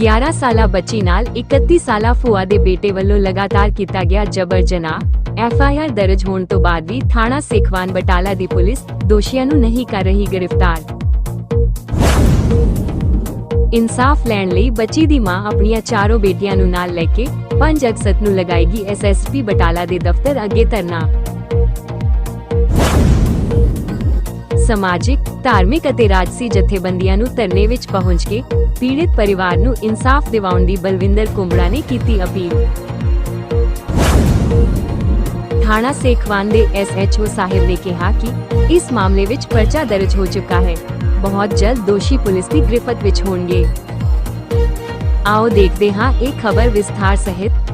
11 ਸਾਲਾ ਬੱਚੀ ਨਾਲ 31 ਸਾਲਾ ਭੂਆ ਦੇ ਬੇਟੇ ਵੱਲੋਂ ਲਗਾਤਾਰ ਕੀਤਾ ਗਿਆ ਜਬਰ ਜਨਾਹ। ਐਫਆਈਆਰ ਦਰਜ ਹੋਣ ਤੋਂ ਬਾਅਦ ਵੀ ਥਾਣਾ ਸੇਖਵਾਨ ਬਟਾਲਾ ਦੀ ਪੁਲਿਸ ਦੋਸ਼ੀਆਂ ਨੂੰ ਨਹੀਂ ਕਰ ਰਹੀ ਗ੍ਰਿਫਤਾਰ। ਇਨਸਾਫ ਲੈਣ ਲਈ ਬੱਚੀ ਦੀ ਮਾਂ ਆਪਣੀਆਂ ਚਾਰੋਂ ਬੇਟੀਆਂ ਨੂੰ ਨਾਲ ਲੈ ਕੇ 5 ਅਗਸਤ ਨੂੰ ਲਗਾਏਗੀ ਐਸਐਸਪੀ ਬਟਾਲਾ ਦੇ ਦਫ਼ਤਰ ਅੱਗੇ ਧਰਨਾ। ਸਮਾਜਿਕ, ਧਾਰਮਿਕ ਅਤੇ ਰਾਜਸੀ ਜਥੇਬੰਦੀਆਂ ਨੂੰ ਧਰਨੇ ਵਿੱਚ ਪਹੁੰਚ ਕੇ ਪੀੜਿਤ ਪਰਿਵਾਰ ਨੂੰ ਇਨਸਾਫ ਦਿਵਾਉਣ ਦੀ ਬਲਵਿੰਦਰ ਕੁੰਬੜਾ ਨੇ ਕੀਤੀ ਅਪੀਲ। ਥਾਣਾ ਸੇਖਵਾਨ ਦੇ ਐਸਐਚਓ ਸਾਹਿਬ ਨੇ ਕਿਹਾ ਕਿ ਇਸ ਮਾਮਲੇ ਵਿੱਚ ਪਰਚਾ ਦਰਜ ਹੋ ਚੁੱਕਾ ਹੈ। ਬਹੁਤ ਜਲਦ ਦੋਸ਼ੀ ਪੁਲਿਸ ਦੀ ਗ੍ਰਿਫਤ ਵਿੱਚ ਹੋਣਗੇ। ਆਓ ਦੇਖਦੇ ਹਾਂ ਇਹ ਖਬਰ ਵਿਸਥਾਰ ਸਹਿਤ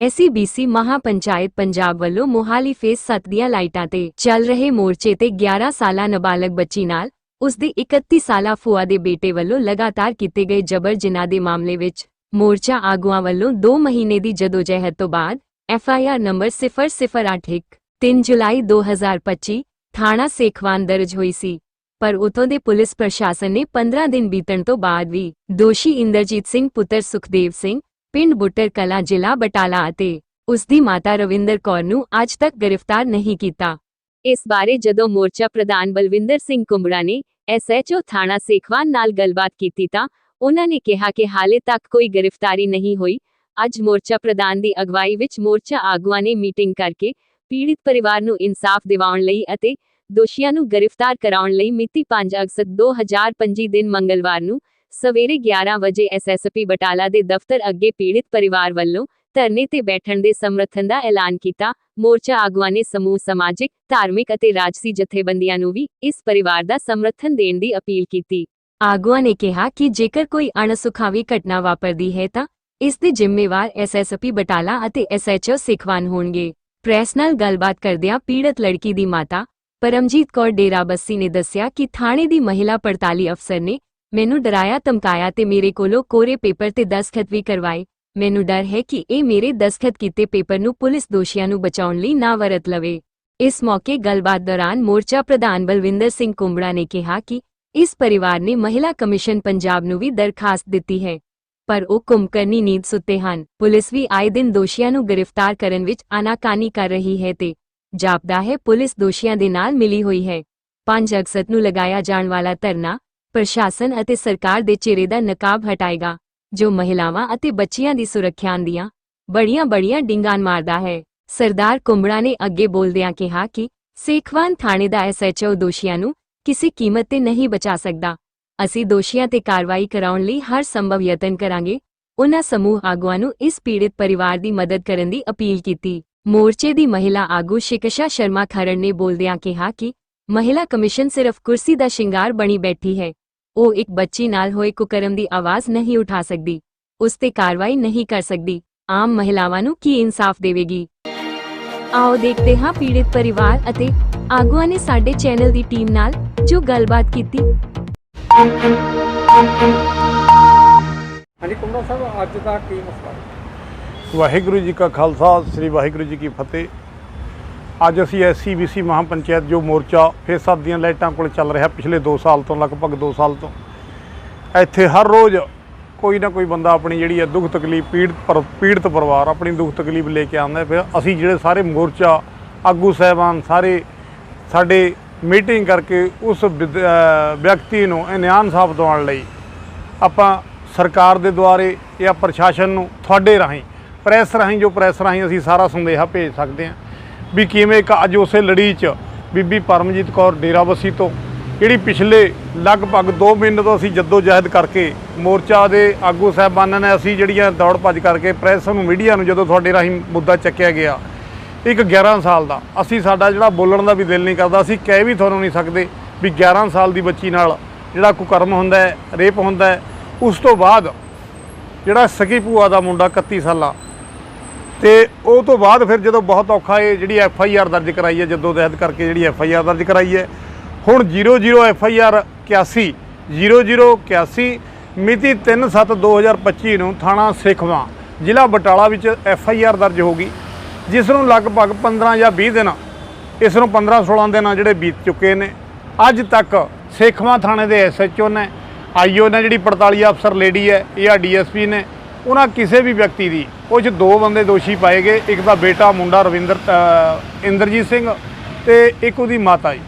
ਐਸਸੀਬੀਸੀ ਮਹਾਪੰਚਾਇਤ ਪੰਜਾਬ ਵੱਲੋਂ ਮੋਹਾਲੀ ਫੇਸ 7 ਦੀਆਂ ਲਾਈਟਾਂ ਤੇ ਚੱਲ ਰਹੇ ਮੋਰਚੇ ਤੇ 11 ਸਾਲਾ ਨਾਬਾਲਗ ਬੱਚੀ ਨਾਲ ਉਸ ਦੀ 31 ਸਾਲਾ ਭੂਆ ਦੇ ਬੇਟੇ ਵੱਲੋਂ ਲਗਾਤਾਰ ਕੀਤੇ ਗਏ ਜਬਰ ਜਿਨਾਹ ਦੇ ਮਾਮਲੇ ਵਿੱਚ ਮੋਰਚਾ ਆਗੂਆਂ ਵੱਲੋਂ 2 ਮਹੀਨੇ ਦੀ ਜਦੋਜਹਿਦ ਤੋਂ ਬਾਅਦ ਐਫਆਈਆਰ ਨੰਬਰ 0081 3 ਜੁਲਾਈ 2025 ਥਾਣਾ ਸੇਖਵਾਨ ਦਰਜ ਹੋਈ ਸੀ। ਪਰ ਉਤੋਂ ਦੇ ਪੁਲਿਸ ਪ੍ਰਸ਼ਾਸਨ ਨੇ 15 ਦਿਨ ਬੀਤਣ ਤੋਂ ਬਾਅਦ ਵੀ ਦੋਸ਼ੀ ਇੰਦਰਜੀਤ ਸਿੰਘ ਪੁੱਤਰ ਸੁਖਦੇਵ ਸਿੰਘ ਪਿੰਡ ਬੁੱਟਰ ਕਲਾ ਜ਼ਿਲ੍ਹਾ ਬਟਾਲਾ ਅਤੇ ਉਸ ਦੀ ਮਾਤਾ ਰਵਿੰਦਰ ਕੌਰ ਨੂੰ ਅੱਜ ਤੱਕ ਗ੍ਰਿਫਤਾਰ ਨਹੀਂ ਕੀਤਾ। ਇਸ ਬਾਰੇ ਜਦੋਂ ਮੋਰਚਾ ਪ੍ਰਧਾਨ ਬਲਵਿੰਦਰ ਸਿੰਘ ਕੁੰਬੜਾ ਨੇ ਐਸਐਚਓ ਥਾਣਾ ਸੇਖਵਾਨ ਨਾਲ ਗੱਲਬਾਤ ਕੀਤੀ ਤਾਂ ਉਹਨਾਂ ਨੇ ਕਿਹਾ ਕਿ ਹਾਲੇ ਤੱਕ ਕੋਈ ਗ੍ਰਿਫਤਾਰੀ ਨਹੀਂ ਹੋਈ। ਅੱਜ ਮੋਰਚਾ ਪ੍ਰਧਾਨ ਦੀ ਅਗਵਾਈ ਵਿੱਚ ਮੋਰਚਾ ਆਗੂਆਂ ਨੇ ਮੀਟਿੰਗ ਕਰਕੇ ਪੀੜਿਤ ਪਰਿਵਾਰ ਨੂੰ ਇਨਸਾਫ ਦਿਵਾਉਣ ਲਈ ਅਤੇ ਦੋਸ਼ੀਆਂ ਨੂੰ ਗ੍ਰਿਫਤਾਰ ਕਰਾਉਣ ਲਈ ਮਿਤੀ 5 ਅਗਸਤ 2025 ਦਿਨ ਮੰਗਲਵਾਰ ਨੂੰ ਸਵੇਰੇ 11 ਵਜੇ ਐਸਐਸਪੀ ਬਟਾਲਾ ਦੇ ਦਫ਼ਤਰ ਅੱਗੇ ਪੀੜਿਤ ਪਰਿਵਾਰ ਵੱਲੋਂ ਧਰਨੇ ਤੇ ਬੈਠਣ ਦੇ ਸਮਰਥਨ ਦਾ ਐਲਾਨ ਕੀਤਾ। ਮੋਰਚਾ ਆਗੂਆਂ ਨੇ ਸਮੂਹ ਸਮਾਜਿਕ, ਧਾਰਮਿਕ ਅਤੇ ਰਾਜਸੀ ਜਥੇਬੰਦੀਆਂ ਨੂੰ ਵੀ ਇਸ ਪਰਿਵਾਰ ਦਾ ਸਮਰਥਨ ਦੇਣ ਦੀ ਅਪੀਲ ਕੀਤੀ। ਆਗੂਆਂ ਨੇ ਕਿਹਾ ਕਿ ਜੇਕਰ ਕੋਈ ਅਣਸੁਖਾਵੀ ਘਟਨਾ ਵਾਪਰਦੀ ਹੈ ਤਾਂ ਇਸ ਦੇ ਜ਼ਿੰਮੇਵਾਰ ਐਸਐਸਪੀ ਬਟਾਲਾ ਅਤੇ ਐਸਐਚਓ ਸਿਖਵਾਨ ਹੋਣਗੇ। ਪ੍ਰੈਸ ਨਾਲ ਗੱਲਬਾਤ ਕਰਦਿਆਂ ਪੀੜਤ ਲੜਕੀ ਦੀ ਮਾਤਾ ਪਰਮਜੀਤ ਕੌਰ ਡੇਰਾਬੱਸੀ ਨੇ ਦੱਸਿਆ ਕਿ ਥਾਣੇ ਦੀ ਮਹਿਲਾ ਪੜਤਾਲੀ ਅਫਸਰ ਨੇ ਮੈਨੂੰ ਡਰਾਇਆ, ਧਮਕਾਇਆ ਤੇ ਮੇਰੇ ਕੋਲੋਂ ਕੋਰੇ ਪੇਪਰ ਤੇ ਦਸਖਤ ਵੀ ਕਰਵਾਏ। ਮੈਨੂੰ ਡਰ ਹੈ ਕਿ ਇਹ ਮੇਰੇ ਦਸਖਤ ਕੀਤੇ ਪੇਪਰ ਨੂੰ ਪੁਲਿਸ ਦੋਸ਼ੀਆਂ ਨੂੰ ਬਚਾਉਣ ਲਈ ਨਾ ਵਰਤ ਲਵੇ। ਇਸ ਮੌਕੇ ਗੱਲਬਾਤ ਦੌਰਾਨ ਮੋਰਚਾ ਪ੍ਰਧਾਨ ਬਲਵਿੰਦਰ ਸਿੰਘ ਕੁੰਬੜਾ ਨੇ ਕਿਹਾ ਕਿ ਇਸ ਪਰਿਵਾਰ ਨੇ ਮਹਿਲਾ ਕਮਿਸ਼ਨ ਪੰਜਾਬ ਨੂੰ ਵੀ ਦਰਖਾਸਤ ਦਿੱਤੀ ਹੈ, ਪਰ ਉਹ ਕੁੰਭਕਰਨੀ ਨੀਂਦ ਸੁੱਤੇ ਹਨ। ਪੁਲਿਸ ਵੀ ਆਏ ਦਿਨ ਦੋਸ਼ੀਆਂ ਨੂੰ ਗ੍ਰਿਫਤਾਰ ਕਰਨ ਵਿੱਚ ਆਨਾਕਾਨੀ ਕਰ ਰਹੀ ਹੈ ਤੇ ਜਾਪਦਾ ਹੈ, ਪੁਲਿਸ ਦੋਸ਼ੀਆਂ ਦੇ ਨਾਲ ਮਿਲੀ ਹੋਈ ਹੈ। 5 ਅਗਸਤ ਨੂੰ ਲਗਾਇਆ ਜਾਣ ਵਾਲਾ ਧਰਨਾ ਪ੍ਰਸ਼ਾਸਨ ਅਤੇ ਸਰਕਾਰ ਦੇ ਚਿਹਰੇ ਦਾ ਨਕਾਬ ਹਟਾਏਗਾ, ਜੋ ਮਹਿਲਾਵਾਂ ਅਤੇ ਬੱਚਿਆਂ ਦੀ ਸੁਰੱਖਿਆ ਦੀਆਂ ਬੜੀਆਂ-ਬੜੀਆਂ ਡਿੰਗਾਂ ਮਾਰਦਾ ਹੈ। ਸਰਦਾਰ ਕੁੰਬੜਾ ਨੇ ਅੱਗੇ ਬੋਲਦਿਆਂ ਕਿਹਾ ਕਿ ਸੇਖਵਾਨ ਥਾਣੇ ਦਾ ਐਸਐਚਓ ਦੋਸ਼ੀਆਂ ਨੂੰ ਕਿਸੇ ਕੀਮਤ ਤੇ ਨਹੀਂ ਬਚਾ ਸਕਦਾ। ਅਸੀਂ ਦੋਸ਼ੀਆਂ ਤੇ ਕਾਰਵਾਈ ਕਰਾਉਣ ਲਈ ਹਰ ਸੰਭਵ ਯਤਨ ਕਰਾਂਗੇ। ਉਹਨਾਂ ਸਮੂਹ ਆਗੂਆਂ ਨੂੰ ਇਸ ਪੀੜਿਤ ਪਰਿਵਾਰ ਦੀ ਮਦਦ ਕਰਨ ਦੀ ਅਪੀਲ ਕੀਤੀ। ਮੋਰਚੇ ਦੀ ਮਹਿਲਾ ਆਗੂ ਸ਼ਿਕਸ਼ਾ ਸ਼ਰਮਾ ਖਰੜ ਨੇ ਬੋਲਦਿਆਂ ਕਿਹਾ ਕਿ ਮਹਿਲਾ ਕਮਿਸ਼ਨ ਸਿਰਫ ਕੁਰਸੀ ਦਾ ਸ਼ਿੰਗਾਰ ਬਣੀ ਬੈਠੀ ਹੈ। ਉਹ ਇੱਕ ਬੱਚੀ ਨਾਲ ਹੋਏ ਕੁਕਰਮ ਦੀ ਆਵਾਜ਼ ਨਹੀਂ ਉਠਾ ਸਕਦੀ। ਉਸ ਤੇ ਕਾਰਵਾਈ ਨਹੀਂ ਕਰ ਸਕਦੀ। ਆਮ ਮਹਿਲਾਵਾਂ ਨੂੰ ਕੀ ਇਨਸਾਫ ਦੇਵੇਗੀ? ਆਓ ਦੇਖਦੇ ਹਾਂ ਪੀੜਿਤ ਪਰਿਵਾਰ ਅਤੇ ਆਗੂਆਂ ਨੇ ਸਾਡੇ ਚੈਨਲ ਦੀ ਟੀਮ ਨਾਲ ਜੋ ਗੱਲਬਾਤ ਕੀਤੀ। ਹਾਂਜੀ ਕੁੰਡਾ ਸਾਹਿਬ ਅੱਜ ਦਾ ਕੀ ਮਸਲਾ? ਹੈ? ਵਾਹਿਗੁਰੂ ਜੀ ਕਾ ਖਾਲਸਾ ਸ੍ਰੀ ਵਾਹਿਗੁਰੂ ਜੀ ਕੀ ਫਤਿਹ। ਅੱਜ ਅਸੀਂ ਐਸਸੀਬੀਸੀ ਮਹਾਪੰਚਾਇਤ ਜੋ ਮੋਰਚਾ ਫੇਸ ਸੱਤ ਦੀਆਂ ਲਾਈਟਾਂ ਕੋਲ ਚੱਲ ਰਿਹਾ ਪਿਛਲੇ 2 ਸਾਲ ਤੋਂ, ਲਗਭਗ 2 ਸਾਲ ਤੋਂ। ਇੱਥੇ ਹਰ ਰੋਜ਼ ਕੋਈ ਨਾ ਕੋਈ ਬੰਦਾ ਆਪਣੀ ਜਿਹੜੀ ਹੈ ਦੁੱਖ ਤਕਲੀਫ ਪੀੜਤ ਪਰ, ਪੀੜਤ ਪਰਿਵਾਰ ਆਪਣੀ ਦੁੱਖ ਤਕਲੀਫ ਲੈ ਕੇ ਆਉਂਦਾ ਫਿਰ ਅਸੀਂ ਜਿਹੜੇ ਸਾਰੇ ਮੋਰਚਾ, ਆਗੂ ਸਹਿਬਾਨ ਸਾਰੇ ਸਾਡੇ ਮੀਟਿੰਗ ਕਰਕੇ ਉਸ ਵਿਦ- ਵਿਅਕਤੀ ਨੂੰ ਇਨਸਾਫ ਸਾਫ਼ ਦਿਵਾਉਣ ਲਈ ਆਪਾਂ ਸਰਕਾਰ ਦੇ ਦੁਆਰੇ ਜਾਂ ਪ੍ਰਸ਼ਾਸਨ ਨੂੰ ਤੁਹਾਡੇ ਰਾਹੀਂ, ਪ੍ਰੈਸ ਰਾਹੀਂ, ਜੋ ਪ੍ਰੈਸ ਰਾਹੀਂ ਅਸੀਂ ਸਾਰਾ ਸੰਦੇਹਾ ਭੇਜ ਸਕਦੇ ਹਾਂ। ਵੀ ਕਿਵੇਂ ਇੱਕ ਅੱਜ ਉਸੇ ਲੜੀ 'ਚ ਬੀਬੀ ਪਰਮਜੀਤ ਕੌਰ ਡੇਰਾਬੱਸੀ ਤੋਂ, ਜਿਹੜੀ ਪਿਛਲੇ ਲਗਭਗ 2 ਮਹੀਨੇ ਤੋਂ ਅਸੀਂ ਜੱਦੋ ਜਹਿਦ ਕਰਕੇ ਮੋਰਚਾ ਦੇ ਆਗੂ ਸਾਹਿਬਾਨਾਂ ਨੇ ਅਸੀਂ ਜਿਹੜੀਆਂ ਦੌੜ ਭੱਜ ਕਰਕੇ ਪ੍ਰੈਸ ਨੂੰ, ਮੀਡੀਆ ਨੂੰ ਜਦੋਂ ਤੁਹਾਡੇ ਰਾਹੀਂ ਮੁੱਦਾ ਚੱਕਿਆ ਗਿਆ, ਇੱਕ 11 ਸਾਲ ਦਾ, ਅਸੀਂ ਸਾਡਾ ਜਿਹੜਾ ਬੋਲਣ ਦਾ ਵੀ ਦਿਲ ਨਹੀਂ ਕਰਦਾ, ਅਸੀਂ ਕਹਿ ਵੀ ਤੁਹਾਨੂੰ ਨਹੀਂ ਸਕਦੇ ਵੀ 11 ਸਾਲ ਦੀ ਬੱਚੀ ਨਾਲ ਜਿਹੜਾ ਕੁਕਰਮ ਹੁੰਦਾ ਹੈ, ਰੇਪ ਹੁੰਦਾ ਹੈ, ਉਸ ਤੋਂ ਬਾਅਦ ਜਿਹੜਾ ਸਕੀ ਭੂਆ ਦਾ ਮੁੰਡਾ 31 ਸਾਲਾ ਤੇ ਉਹ ਤੋਂ ਬਾਅਦ ਫਿਰ ਜਦੋਂ ਬਹੁਤ ਔਖਾ ਇਹ ਜਿਹੜੀ ਐਫ ਆਈ ਆਰ ਦਰਜ ਕਰਾਈ ਹੈ, ਜਦੋਂ ਦਹਿਦ ਕਰਕੇ ਜਿਹੜੀ ਐਫ ਆਈ ਆਰ ਦਰਜ ਕਰਾਈ ਹੈ, ਹੁਣ 00 ਐਫ ਆਈ ਆਰ 81 0081 ਮਿਤੀ 3/7/2025 ਨੂੰ ਥਾਣਾ ਸਿੱਖਵਾਂ, ਜ਼ਿਲ੍ਹਾ ਬਟਾਲਾ ਵਿੱਚ ਐਫ ਆਈ ਆਰ ਦਰਜ ਹੋ ਗਈ, ਜਿਸ ਨੂੰ ਲਗਭਗ 15 ਜਾਂ 20 ਦਿਨ, ਇਸ ਨੂੰ 15 16 ਦਿਨ ਜਿਹੜੇ ਬੀਤ ਚੁੱਕੇ ਨੇ। ਅੱਜ ਤੱਕ ਸੇਖਵਾਂ ਥਾਣੇ ਦੇ ਐਸਐਚਓ ਨੇ ਆਈਓ ਨੇ ਜਿਹੜੀ 45 ਅਫਸਰ ਲੇਡੀ ਹੈ, ਇਹ ਆ ਡੀਐਸਪੀ ਨੇ ਉਹਨਾਂ ਕਿਸੇ ਵੀ ਵਿਅਕਤੀ ਦੀ ਉਹ 'ਚ ਦੋ ਬੰਦੇ ਦੋਸ਼ੀ ਪਾਏ ਗਏ, ਇੱਕ ਦਾ ਬੇਟਾ ਮੁੰਡਾ ਰਵਿੰਦਰ ਇੰਦਰਜੀਤ ਸਿੰਘ ਤੇ ਇੱਕ ਉਹਦੀ ਮਾਤਾ ਜੀ।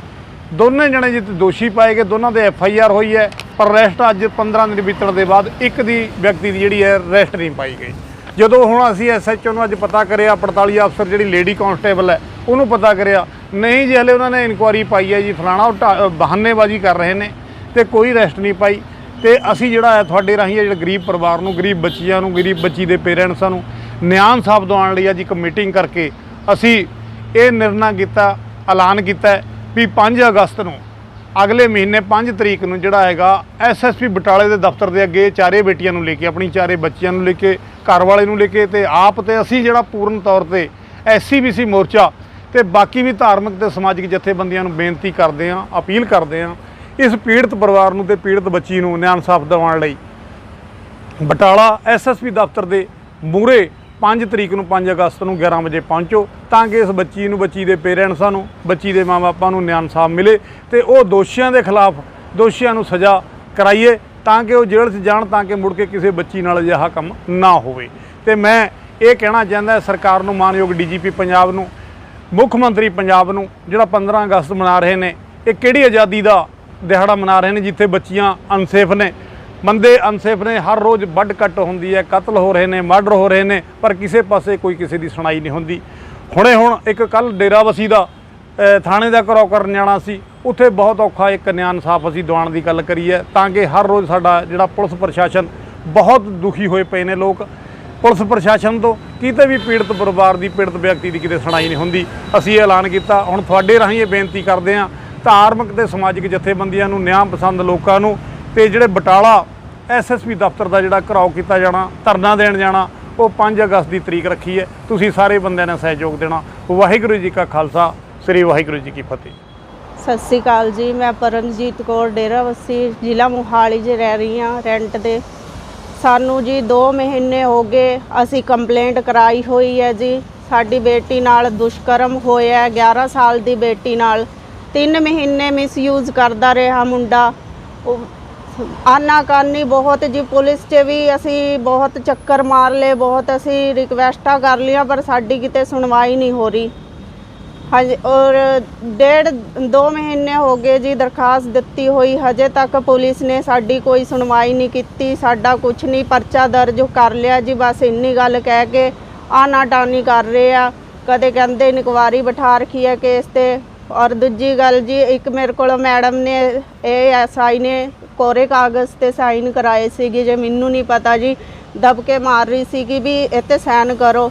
ਦੋਨੇ ਜਣੇ ਜਿੱਤ ਦੋਸ਼ੀ ਪਾਏ ਗਏ, ਦੋਨਾਂ ਦੇ ਐਫ ਆਈ ਆਰ ਹੋਈ ਹੈ, ਪਰ ਰੈਸਟ ਅੱਜ 15 ਦਿਨ ਬੀਤਣ ਦੇ ਬਾਅਦ ਇੱਕ ਦੀ ਵਿਅਕਤੀ ਦੀ ਜਿਹੜੀ ਹੈ ਰੈਸਟ ਨਹੀਂ ਪਾਈ ਗਈ। ਜਦੋਂ ਹੁਣ ਅਸੀਂ ਐਸਐਚਓ ਨੂੰ ਅੱਜ ਪਤਾ ਕਰਿਆ 45 ਅਫਸਰ ਜਿਹੜੀ ਲੇਡੀ ਕਾਂਸਟੇਬਲ ਹੈ, ਉਹਨੂੰ ਪਤਾ ਕਰਿਆ, ਨਹੀਂ ਜੀ, ਹਲੇ ਉਹਨਾਂ ਨੇ ਇਨਕੁਆਰੀ ਪਾਈ ਹੈ ਜੀ, ਫਲਾਣਾ ਉਹ ਢਾ- ਬਹਾਨੇਬਾਜ਼ੀ ਕਰ ਰਹੇ ਨੇ ਤੇ ਕੋਈ ਰੈਸਟ ਨਹੀਂ ਪਾਈ। ਤੇ ਅਸੀਂ ਜਿਹੜਾ ਹੈ ਤੁਹਾਡੇ ਰਾਹੀਂ ਹੈ ਜਿਹੜਾ ਗਰੀਬ ਪਰਿਵਾਰ ਨੂੰ, ਗਰੀਬ ਬੱਚੀਆਂ ਨੂੰ, ਗਰੀਬ ਬੱਚੀ ਦੇ ਪੇਰੈਂਟਸਾਂ ਨੂੰ ਨਿਆਂ ਇਨਸਾਫ ਦਿਵਾਉਣ ਲਈ ਅੱਜ ਇੱਕ ਮੀਟਿੰਗ ਕਰਕੇ ਅਸੀਂ ਇਹ ਨਿਰਣਾ ਕੀਤਾ, ਐਲਾਨ ਕੀਤਾ ਵੀ 5 ਅਗਸਤ ਨੂੰ, ਅਗਲੇ ਮਹੀਨੇ 5 ਤਰੀਕ ਨੂੰ ਜਿਹੜਾ ਹੈਗਾ ਐਸਐਸਪੀ ਬਟਾਲੇ ਦੇ ਦਫ਼ਤਰ ਦੇ ਅੱਗੇ ਚਾਰੇ ਬੇਟੀਆਂ ਨੂੰ ਲੈ ਕੇ, ਆਪਣੀ ਚਾਰੇ ਬੱਚਿਆਂ ਨੂੰ ਲੈ ਕੇ, ਘਰ ਵਾਲੇ ਨੂੰ ਲੈ ਕੇ ਤੇ ਆਪ ਤੇ ਅਸੀਂ ਜਿਹੜਾ ਪੂਰਨ ਤੌਰ ਤੇ ਐਸਸੀਬੀਸੀ ਮੋਰਚਾ ਤੇ ਬਾਕੀ ਵੀ ਧਾਰਮਿਕ ਤੇ ਸਮਾਜਿਕ ਜਥੇਬੰਦੀਆਂ ਨੂੰ ਬੇਨਤੀ ਕਰਦੇ ਆਂ ਅਪੀਲ ਕਰਦੇ ਆਂ ਇਸ ਪੀੜਤ ਪਰਿਵਾਰ ਨੂੰ ਤੇ ਪੀੜਤ ਬੱਚੀ ਨੂੰ ਨਿਆਂ ਇਨਸਾਫ ਦਿਵਾਉਣ ਲਈ। ਬਟਾਲਾ ਐਸਐਸਪੀ ਦਫ਼ਤਰ ਦੇ ਮੂਹਰੇ 5 ਤਰੀਕ ਨੂੰ 5 ਅਗਸਤ ਨੂੰ 11 ਵਜੇ ਪਹੁੰਚੋ ਤਾਂ ਕਿ ਇਸ ਬੱਚੀ ਨੂੰ, ਬੱਚੀ ਦੇ ਪੇਰੈਂਟਸਾਂ ਨੂੰ ਬੱਚੀ ਦੇ ਮਾਪਿਆਂ ਨੂੰ ਨਿਆਂ ਇਨਸਾਫ ਮਿਲੇ ਤੇ ਉਹ ਦੋਸ਼ੀਆਂ ਦੇ ਖਿਲਾਫ ਦੋਸ਼ੀਆਂ ਨੂੰ ਸਜ਼ਾ ਕਰਾਈਏ ਤਾਂ ਕਿ ਉਹ ਜੇਲ੍ਹ 'ਚ ਜਾਣ ਤਾਂ ਕਿ ਮੁੜ ਕੇ ਕਿਸੇ ਬੱਚੀ ਨਾਲ ਅਜਿਹਾ ਕੰਮ ਨਾ ਹੋਵੇ। ਤੇ ਮੈਂ ਇਹ ਕਹਿਣਾ ਚਾਹੁੰਦਾ ਸਰਕਾਰ ਨੂੰ ਮਾਨਯੋਗ ਡੀਜੀਪੀ ਪੰਜਾਬ ਨੂੰ, ਮੁੱਖ ਮੰਤਰੀ ਪੰਜਾਬ ਨੂੰ, ਜਿਹੜਾ 15 ਅਗਸਤ ਮਨਾ ਰਹੇ ਨੇ, ਇਹ ਕਿਹੜੀ ਆਜ਼ਾਦੀ ਦਾ ਦਿਹਾੜਾ ਮਨਾ ਰਹੇ ਨੇ, ਜਿੱਥੇ ਬੱਚੀਆਂ ਅਨਸੇਫ ਨੇ। ਬੰਦੇ ਅਨਸੇਫ ਨੇ, ਹਰ ਰੋਜ਼ ਵੱਢ ਕੱਟ ਹੁੰਦੀ ਹੈ, ਕਤਲ ਹੋ ਰਹੇ ਨੇ ਮਰਡਰ ਹੋ ਰਹੇ ਨੇ, ਪਰ ਕਿਸੇ ਪਾਸੇ ਕੋਈ ਕਿਸੇ ਦੀ ਸੁਣਾਈ ਨਹੀਂ ਹੁੰਦੀ। ਹੁਣੇ ਹੁਣ ਇੱਕ ਕੱਲ ਡੇਰਾਵਸੀ ਦਾ ਥਾਣੇ ਦਾ ਘਰੋ ਕਰਨ ਜਾਣਾ ਸੀ। ਉੱਥੇ ਬਹੁਤ ਔਖਾ ਇੱਕ ਨਿਆਂ ਇਨਸਾਫ ਅਸੀਂ ਦਿਵਾਉਣ ਦੀ ਗੱਲ ਕਰੀ ਹੈ ਤਾਂ ਕਿ ਹਰ ਰੋਜ਼ ਸਾਡਾ ਜਿਹੜਾ ਪੁਲਿਸ ਪ੍ਰਸ਼ਾਸਨ ਬਹੁਤ ਦੁਖੀ ਹੋਏ ਪਏ ਨੇ ਲੋਕ। ਪੁਲਿਸ ਪ੍ਰਸ਼ਾਸਨ ਤੋਂ ਕਿਤੇ ਵੀ ਪੀੜਤ ਪਰਿਵਾਰ ਦੀ, ਪੀੜਤ ਵਿਅਕਤੀ ਦੀ ਕਿਤੇ ਸੁਣਾਈ ਨਹੀਂ ਹੁੰਦੀ। ਅਸੀਂ ਇਹ ਐਲਾਨ ਕੀਤਾ, ਹੁਣ ਤੁਹਾਡੇ ਰਾਹੀਂ ਇਹ ਬੇਨਤੀ ਕਰਦੇ ਹਾਂ ਧਾਰਮਿਕ ਤੇ ਸਮਾਜਿਕ ਜਥੇਬੰਦੀਆਂ ਨੂੰ ਨਿਆਂ ਪਸੰਦ ਲੋਕਾਂ ਨੂੰ ਤੇ ਜਿਹੜੇ ਬਟਾਲਾ ਐਸਐਸਪੀ ਦਫ਼ਤਰ ਦਾ ਜਿਹੜਾ ਘਰਾਓ ਕੀਤਾ ਜਾਣਾ ਧਰਨਾ ਦੇਣ ਜਾਣਾ ਉਹ 5 ਅਗਸਤ ਦੀ ਤਰੀਕ ਰੱਖੀ ਹੈ। ਤੁਸੀਂ ਸਾਰੇ ਬੰਦਿਆਂ ਨੇ ਸਹਿਯੋਗ ਦੇਣਾ। ਵਾਹਿਗੁਰੂ ਜੀ ਕਾ ਖਾਲਸਾ ਸ੍ਰੀ ਵਾਹਿਗੁਰੂ ਜੀ ਕੀ ਫਤਿਹ। ਸਤਿ ਸ੍ਰੀ ਅਕਾਲ ਜੀ ਮੈਂ ਪਰਮਜੀਤ ਕੌਰ ਡੇਰਾਵੱਸੀ ਜ਼ਿਲ੍ਹਾ ਮੋਹਾਲੀ 'ਚ ਰਹਿ ਰਹੀ ਹਾਂ ਰੈਂਟ ਤੇ। ਸਾਨੂੰ ਜੀ 2 ਮਹੀਨੇ ਹੋ ਗਏ ਅਸੀਂ ਕੰਪਲੇਂਟ ਕਰਾਈ ਹੋਈ ਹੈ ਜੀ। ਸਾਡੀ ਬੇਟੀ ਨਾਲ ਦੁਸ਼ਕਰਮ ਹੋਇਆ ਹੈ, 11 ਸਾਲ ਦੀ ਬੇਟੀ ਨਾਲ। ਤਿੰਨ ਮਹੀਨੇ ਮਿਸਯੂਜ਼ ਕਰਦਾ ਰਿਹਾ ਮੁੰਡਾ। ਉਹ ਆਨਾਕਾਨੀ ਬਹੁਤ ਜੀ, ਪੁਲਿਸ 'ਚ ਵੀ ਅਸੀਂ ਬਹੁਤ ਚੱਕਰ ਮਾਰ ਲਏ, ਬਹੁਤ ਅਸੀਂ ਰਿਕਵੈਸਟਾਂ ਕਰ ਲਈਆਂ, ਪਰ ਸਾਡੀ ਕਿਤੇ ਸੁਣਵਾਈ ਨਹੀਂ ਹੋ ਰਹੀ। ਹਜੇ ਔਰ ਡੇਢ, ਦੋ ਮਹੀਨੇ ਹੋ ਗਏ ਜੀ ਦਰਖਾਸਤ ਦਿੱਤੀ ਹੋਈ, ਹਜੇ ਤੱਕ ਪੁਲਿਸ ਨੇ ਸਾਡੀ ਕੋਈ ਸੁਣਵਾਈ ਨਹੀਂ ਕੀਤੀ, ਸਾਡਾ ਕੁਝ ਨਹੀਂ, ਪਰਚਾ ਦਰਜ ਕਰ ਲਿਆ ਜੀ, ਬਸ ਇੰਨੀ ਗੱਲ ਕਹਿ ਕੇ ਆਨਾ ਆਨਾਟਾਨੀ ਕਰ ਰਹੇ ਆ। ਕਦੇ ਕਹਿੰਦੇ ਇਨਕੁਆਰੀ ਬਿਠਾ ਰੱਖੀ ਹੈ ਕੇਸ ਤੇ। ਔਰ ਦੂਜੀ ਗੱਲ ਜੀ, ਇੱਕ ਮੇਰੇ ਕੋਲ ਮੈਡਮ ਨੇ, ਇਹ ਐਸਆਈ ਨੇ ਕੋਰੇ ਕਾਗਜ਼ ਤੇ ਸਾਈਨ ਕਰਾਏ ਸੀਗੇ ਜੇ ਮੈਨੂੰ ਨਹੀਂ ਪਤਾ ਜੀ। ਦਬ ਕੇ ਮਾਰ ਰਹੀ ਸੀ ਕਿ ਵੀ ਇੱਥੇ ਸਾਈਨ ਕਰੋ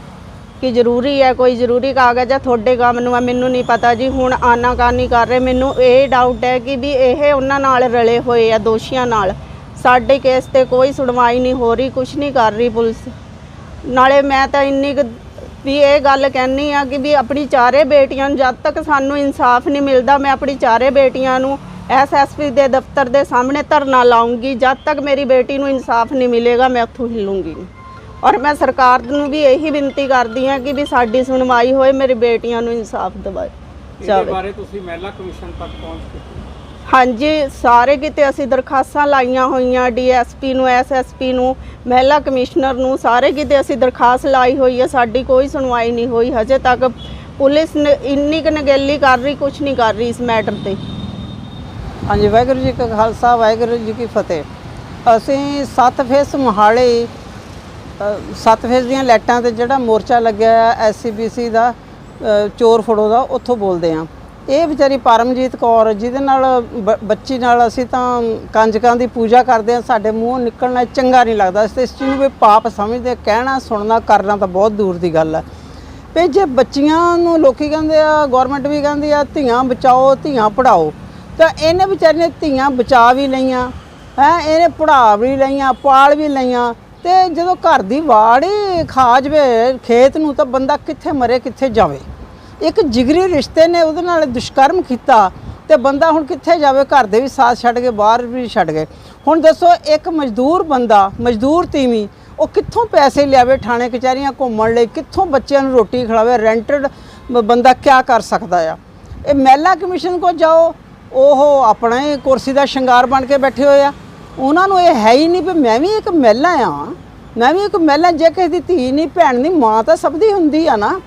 ਕਿ ਜ਼ਰੂਰੀ ਹੈ ਕੋਈ ਜ਼ਰੂਰੀ ਕਾਗਜ਼ ਹੈ ਤੁਹਾਡੇ ਕੰਮ ਨੂੰ ਆ, ਮੈਨੂੰ ਨਹੀਂ ਪਤਾ ਜੀ। ਹੁਣ ਆਨਾਕਾਨੀ ਕਰ ਰਹੇ, ਮੈਨੂੰ ਇਹ ਡਾਊਟ ਹੈ ਕਿ ਵੀ ਇਹ ਉਹਨਾਂ ਨਾਲ ਰਲੇ ਹੋਏ ਆ, ਦੋਸ਼ੀਆਂ ਨਾਲ। ਸਾਡੇ ਕੇਸ ਤੇ ਕੋਈ ਸੁਣਵਾਈ ਨਹੀਂ ਹੋ ਰਹੀ ਕੁਝ ਨਹੀਂ ਕਰ ਰਹੀ ਪੁਲਿਸ। ਨਾਲੇ ਮੈਂ ਤਾਂ ਇੰਨੀ ਕੁ ਵੀ ਇਹ ਗੱਲ ਕਹਿਣੀ ਆ ਕਿ ਵੀ ਆਪਣੀ ਚਾਰੇ ਬੇਟੀਆਂ ਨੂੰ ਜਦ ਤੱਕ ਸਾਨੂੰ ਇਨਸਾਫ ਨਹੀਂ ਮਿਲਦਾ ਮੈਂ ਆਪਣੀ ਚਾਰੇ ਬੇਟੀਆਂ ਨੂੰ ਐਸਐਸਪੀ ਦੇ ਦਫ਼ਤਰ ਦੇ ਸਾਹਮਣੇ ਧਰਨਾ ਲਾਉਂਗੀ ਜਦ ਤੱਕ ਮੇਰੀ ਬੇਟੀ ਨੂੰ ਇਨਸਾਫ ਨਹੀਂ ਮਿਲੇਗਾ ਮੈਂ ਉੱਥੋਂ ਹਿੱਲੂੰਗੀ। ਔਰ ਮੈਂ ਸਰਕਾਰ ਨੂੰ ਵੀ ਇਹੀ ਬੇਨਤੀ ਕਰਦੀ ਹਾਂ ਕਿ ਵੀ ਸਾਡੀ ਸੁਣਵਾਈ ਹੋਏ ਮੇਰੀ ਬੇਟੀਆਂ ਨੂੰ ਇਨਸਾਫ ਦਿਵਾਏ ਇਹਦੇ ਜਾਵੇ ਬਾਰੇ ਤੁਸੀਂ ਮਹਿਲਾ ਕਮਿਸ਼ਨ ਤੱਕ ਪਹੁੰਚ ਕੀਤੀ ਹਾਂਜੀ, ਸਾਰੇ ਕਿਤੇ ਅਸੀਂ ਦਰਖਾਸਤਾਂ ਲਾਈਆਂ ਹੋਈਆਂ, ਡੀਐਸਪੀ ਨੂੰ, ਐਸਐਸਪੀ ਨੂੰ, ਮਹਿਲਾ ਕਮਿਸ਼ਨਰ ਨੂੰ, ਸਾਰੇ ਕਿਤੇ ਅਸੀਂ ਦਰਖਾਸਤ ਲਾਈ ਹੋਈ ਹੈ, ਸਾਡੀ ਕੋਈ ਸੁਣਵਾਈ ਨਹੀਂ ਹੋਈ, ਹਜੇ ਤੱਕ ਪੁਲਿਸ ਨੇ ਇੰਨੀ ਕੁ ਨਗੇਲੀ ਕਰ ਰਹੀ ਕੁਝ ਨਹੀਂ ਕਰ ਰਹੀ ਇਸ ਮੈਟਰ ਤੇ। ਹਾਂਜੀ, ਵਾਹਿਗੁਰੂ ਜੀ ਕਾ ਖਾਲਸਾ, ਵਾਹਿਗੁਰੂ ਜੀ ਕੀ ਫਤਿਹ। ਅਸੀਂ ਸੱਤ ਫੇਸ ਮੋਹਾਲੀ ਸੱਤ ਫੇਸ ਦੀਆਂ ਲਾਈਟਾਂ ਤੇ ਜਿਹੜਾ ਮੋਰਚਾ ਲੱਗਿਆ ਹੈ ਐਸਸੀਬੀਸੀ ਦਾ ਚੋਰ ਫੜੋ ਦਾ, ਉੱਥੋਂ ਬੋਲਦੇ ਆ ਇਹ ਵਿਚਾਰੀ ਪਰਮਜੀਤ ਕੌਰ, ਜਿਹਦੇ ਨਾਲ ਬ- ਬੱਚੀ ਨਾਲ ਅਸੀਂ ਤਾਂ ਕੰਜਕਾਂ ਦੀ ਪੂਜਾ ਕਰਦੇ ਆ ਸਾਡੇ ਮੂੰਹੋਂ ਨਿਕਲਣਾ ਚੰਗਾ ਨਹੀਂ ਲੱਗਦਾ। ਅਸੀਂ ਤਾਂ ਇਸ ਚੀਜ਼ ਨੂੰ ਵੀ ਪਾਪ ਸਮਝਦੇ ਕਹਿਣਾ, ਸੁਣਨਾ, ਕਰਨਾ ਤਾਂ ਬਹੁਤ ਦੂਰ ਦੀ ਗੱਲ ਹੈ। ਵੀ ਜੇ ਬੱਚੀਆਂ ਨੂੰ ਲੋਕੀ ਕਹਿੰਦੇ ਆ ਗਵਰਨਮੈਂਟ ਵੀ ਕਹਿੰਦੀ ਆ, ਧੀਆਂ ਬਚਾਓ, ਧੀਆਂ ਪੜਾਓ ਤਾਂ ਇਹਨੇ ਵਿਚਾਰੀ ਨੇ ਧੀਆਂ ਬਚਾ ਵੀ ਲਈਆਂ, ਹੈ, ਇਹਨੇ ਪੜਾ ਵੀ ਲਈਆਂ, ਪਾਲ ਵੀ ਲਈਆਂ, ਤੇ ਜਦੋਂ ਘਰ ਦੀ ਵਾੜ ਹੀ ਖਾ ਜਵੇ ਖੇਤ ਨੂੰ, ਤਾਂ ਬੰਦਾ ਕਿੱਥੇ ਮਰੇ, ਕਿੱਥੇ ਜਾਵੇ। ਇੱਕ ਜਿਗਰੀ ਰਿਸ਼ਤੇ ਨੇ ਉਹਦੇ ਨਾਲ ਦੁਸ਼ਕਰਮ ਕੀਤਾ ਤੇ ਬੰਦਾ ਹੁਣ ਕਿੱਥੇ ਜਾਵੇ, ਘਰ ਦੇ ਵੀ ਸਾਥ ਛੱਡ ਕੇ ਬਾਹਰ ਵੀ ਛੱਡ ਗਏ। ਹੁਣ ਦੱਸੋ, ਇੱਕ ਮਜ਼ਦੂਰ ਬੰਦਾ, ਮਜ਼ਦੂਰ ਤੀਵੀਂ, ਉਹ ਕਿੱਥੋਂ ਪੈਸੇ ਲਿਆਵੇ ਥਾਣੇ ਕਚਹਿਰੀਆਂ ਘੁੰਮਣ ਲਈ? ਕਿੱਥੋਂ ਬੱਚਿਆਂ ਨੂੰ ਰੋਟੀ ਖਿਲਾਵੇ? ਰੈਂਟਡ ਬੰਦਾ ਕੀ ਕਰ ਸਕਦਾ ਆ? ਇਹ ਮਹਿਲਾ ਕਮਿਸ਼ਨ ਕੋ ਜਾਓ, ਉਹ ਆਪਣਾ ਹੀ ਕੁਰਸੀ ਦਾ ਸ਼ਿੰਗਾਰ ਬਣ ਕੇ ਬੈਠੇ ਹੋਏ ਆ। ਉਹਨਾਂ ਨੂੰ ਇਹ ਹੈ ਹੀ ਨਹੀਂ ਵੀ ਮੈਂ ਵੀ ਇੱਕ ਮਹਿਲਾ ਆ। ਮੈਂ ਵੀ ਇੱਕ ਮਹਿਲਾ, ਜੇ ਕਿਸੇ ਦੀ ਧੀ ਨਹੀਂ, ਭੈਣ ਨਹੀਂ, ਮਾਂ ਤਾਂ ਸਭ ਦੀ ਹੁੰਦੀ ਆ ਨਾ।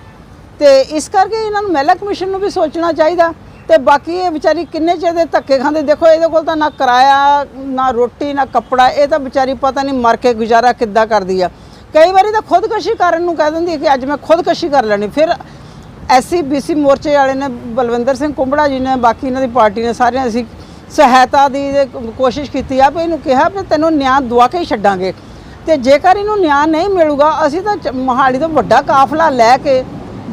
ਤੇ ਇਸ ਕਰਕੇ ਇਹਨਾਂ ਨੂੰ ਮਹਿਲਾ ਕਮਿਸ਼ਨ ਨੂੰ ਵੀ ਸੋਚਣਾ ਚਾਹੀਦਾ ਤੇ ਬਾਕੀ ਇਹ ਵਿਚਾਰੀ ਕਿੰਨੇ ਚਿਰ ਦੇ ਧੱਕੇ ਖਾਂਦੇ, ਦੇਖੋ ਇਹਦੇ ਕੋਲ ਤਾਂ ਨਾ ਕਿਰਾਇਆ, ਨਾ ਰੋਟੀ, ਨਾ ਕੱਪੜਾ, ਇਹ ਤਾਂ ਵਿਚਾਰੀ ਪਤਾ ਨਹੀਂ ਮਰ ਕੇ ਗੁਜ਼ਾਰਾ ਕਿੱਦਾਂ ਕਰਦੀ ਆ। ਕਈ ਵਾਰੀ ਤਾਂ ਖੁਦਕਸ਼ੀ ਕਰਨ ਨੂੰ ਕਹਿ ਦਿੰਦੀ ਹੈ ਕਿ ਅੱਜ ਮੈਂ ਖੁਦਕਸ਼ੀ ਕਰ ਲੈਣੀ। ਫਿਰ ਐਸਸੀ ਬੀਸੀ ਮੋਰਚੇ ਵਾਲੇ ਨੇ, ਬਲਵਿੰਦਰ ਸਿੰਘ ਕੁੰਬੜਾ ਜੀ ਨੇ, ਬਾਕੀ ਇਹਨਾਂ ਦੀ ਪਾਰਟੀ ਨੇ ਸਾਰਿਆਂ ਅਸੀਂ ਸਹਾਇਤਾ ਦੀ ਕੋਸ਼ਿਸ਼ ਕੀਤੀ ਆ, ਵੀ ਇਹਨੂੰ ਕਿਹਾ ਵੀ ਤੈਨੂੰ ਨਿਆਂ ਦਵਾ ਕੇ ਹੀ ਛੱਡਾਂਗੇ। ਤੇ ਜੇਕਰ ਇਹਨੂੰ ਨਿਆਂ ਨਹੀਂ ਮਿਲੂਗਾ, ਅਸੀਂ ਤਾਂ ਚ- ਮੋਹਾਲੀ ਤੋਂ ਵੱਡਾ ਕਾਫਲਾ ਲੈ ਕੇ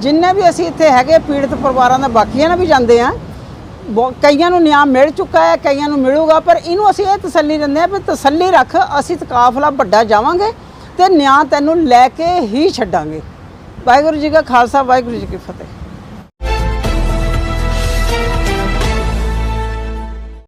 ਜਿੰਨੇ ਵੀ ਅਸੀਂ ਇੱਥੇ ਹੈਗੇ ਪੀੜਤ ਪਰਿਵਾਰਾਂ ਦਾ ਬਾਕੀਆਂ ਨਾਲ ਵੀ ਜਾਂਦੇ ਆ ਕਈਆਂ ਨੂੰ ਨਿਆਂ ਮਿਲ ਚੁੱਕਾ ਹੈ, ਕਈਆਂ ਨੂੰ ਮਿਲੂਗਾ, ਪਰ ਇਹਨੂੰ ਅਸੀਂ ਇਹ ਤਸੱਲੀ ਦਿੰਦੇ ਆ ਵੀ ਤਸੱਲੀ ਰੱਖ, ਅਸੀਂ ਤਾਂ ਕਾਫਲਾ ਵੱਡਾ ਜਾਵਾਂਗੇ ਤੇ ਨਿਆਂ ਤੈਨੂੰ ਲੈ ਕੇ ਹੀ ਛੱਡਾਂਗੇ। ਵਾਹਿਗੁਰੂ ਜੀ ਕਾ ਖਾਲਸਾ, ਵਾਹਿਗੁਰੂ ਜੀ ਕੀ ਫਤਿਹ।